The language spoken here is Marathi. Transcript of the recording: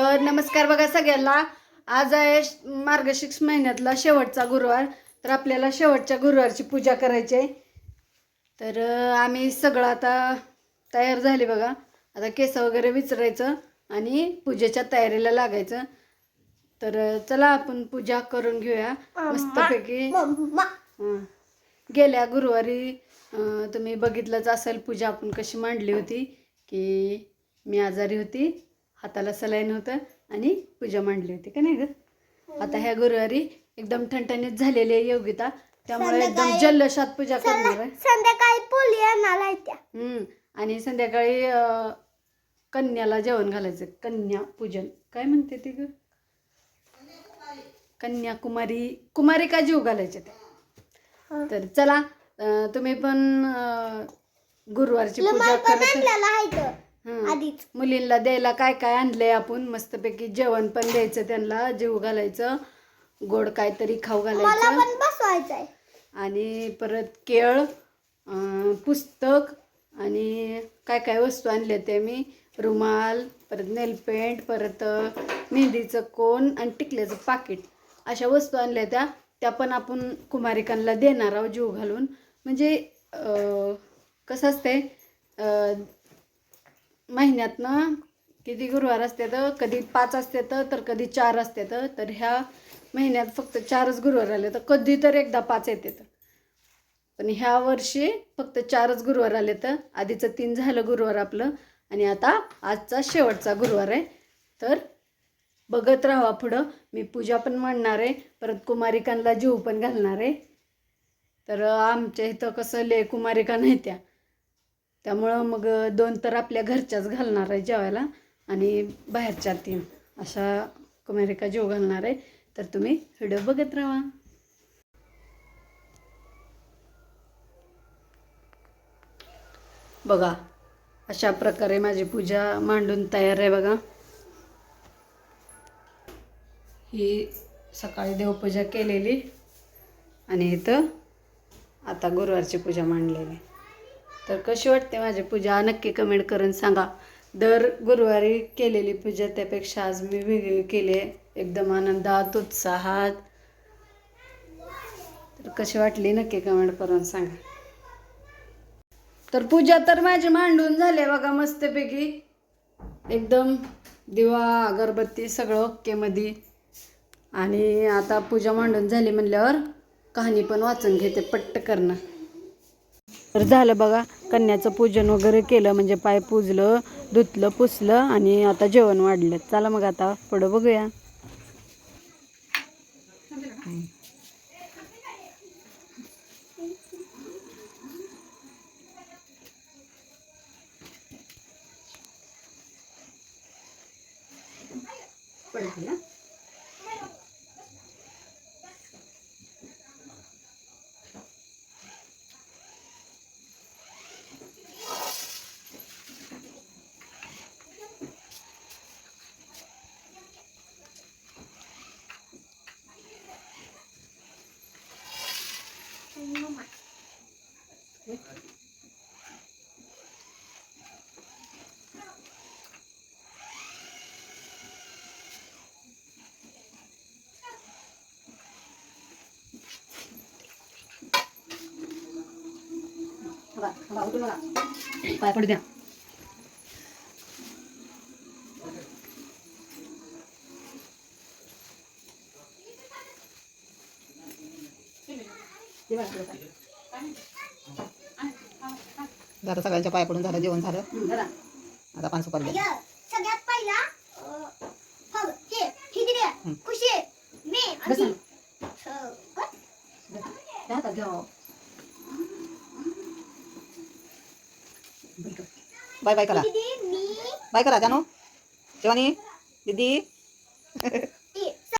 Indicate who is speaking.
Speaker 1: तर नमस्कार बघा सगळ्यांना. आज आहे मार्गशीर्ष महिन्यातला शेवटचा गुरुवार. तर आपल्याला शेवटच्या गुरुवारची पूजा करायची आहे. तर आम्ही सगळं आता तयार झाले बघा. आता केस वगैरे विचारायचं आणि पूजेच्या तयारीला लागायचं. तर चला आपण पूजा करून घेऊया. मस्तपैकी. गेल्या गुरुवारी तुम्ही बघितलंच असेल पूजा आपण कशी मांडली होती की मी आजारी होती. हाताला सलाईन होतं आणि पूजा मांडली होती का नाही ग? आता ह्या गुरुवारी एकदम ठणठणीत झालेली आहे योगिता. त्यामुळे एकदम जल्लोषात पूजा करणार आहे.
Speaker 2: संध्याकाळी पोली येणार आहे त्या.
Speaker 1: हम्म. आणि संध्याकाळी अं, कन्याला जेवण घालायचं. कन्या पूजन. काय म्हणते ती ग? कन्याकुमारी कुमारी का जीव घालायचे ते. तर चला अं, तुम्ही पण अं, गुरुवारची पूजा करत हं.
Speaker 2: आधीच.
Speaker 1: मुलींना द्यायला काय काय आणलंय आपण? मस्तपैकी जेवण पण द्यायचं त्यांना जीव घालायचं गोड काहीतरी खाऊ
Speaker 2: मला
Speaker 1: घालायचं.
Speaker 2: पण बसवायचं आहे
Speaker 1: आणि परत केळ अं, पुस्तक आणि काय काय वस्तू आणल्या ते मी? रुमाल परत नेलपेंट परत अं, मेहंदीचं कोण आणि टिकल्याचं पाकिट. अशा वस्तू आणल्या त्या. त्या पण आपण कुमारिकांना देणार आहोत जीव घालून. म्हणजे अं, कसं असते अं, महिन्यातनं किती गुरुवार असते तर कधी पाच असते तर कधी चार असते तर ह्या महिन्यात फक्त चारच गुरुवार आले तर कधी तर एकदा पाच येते तर. पण ह्या वर्षी फक्त चारच गुरुवार आले तर आधीचं तीन झालं गुरुवार आपलं आणि आता आजचा शेवटचा गुरुवार आहे. तर बघत राहा पुढं. मी पूजा पण मांडणार आहे. परत कुमारिकांना जीव पण घालणार आहे. तर आमच्या इथं कसं ले कुमारिका नाही त्या त्यामुळं मग दोन तर आपल्या घरच्याच घालणार आहे जेवायला आणि बाहेरच्या तीन. अशा कुमारिका जेव घालणार आहे. तर तुम्ही व्हिडिओ बघत राहा. बघा अशा प्रकारे माझी पूजा मांडून तयार आहे बघा. ही सकाळी देवपूजा केलेली आणि इथं आता गुरुवारची पूजा मांडलेली. तर कशी वाटते माझी पूजा? नक्की कमेंट करून सांगा. दर गुरुवारी केलेली पूजा त्यापेक्षा आज मी वेगळी केली आहे. एकदम आनंदात उत्साहात. तर कशी वाटली? नक्की कमेंट करून सांगा. तर पूजा तर माझी मांडून झाली बघा मस्तपैकी. एकदम दिवा अगरबत्ती सगळं ओकेमध्ये आणि आता पूजा मांडून झाली म्हणल्यावर कहाणी पण वाचून घेते पट्ट करणं तर झालं बघा कन्याचं पूजन वगैरे केलं म्हणजे पाय पूजलं धुतलं पुसलं आणि आता जेवण वाढलं. चला मग आता पुढं बघूया. पाय पडू द्या.
Speaker 3: झालं सगळ्यांच्या पाया पडून झालं जेवण झालं. आता पान सुपारी द्या.
Speaker 2: सगळ्यात पहिला. खुशी मी
Speaker 1: हातात घ्या
Speaker 3: बाय बाय करा. बाय करा जानू. शिवानी दीदी.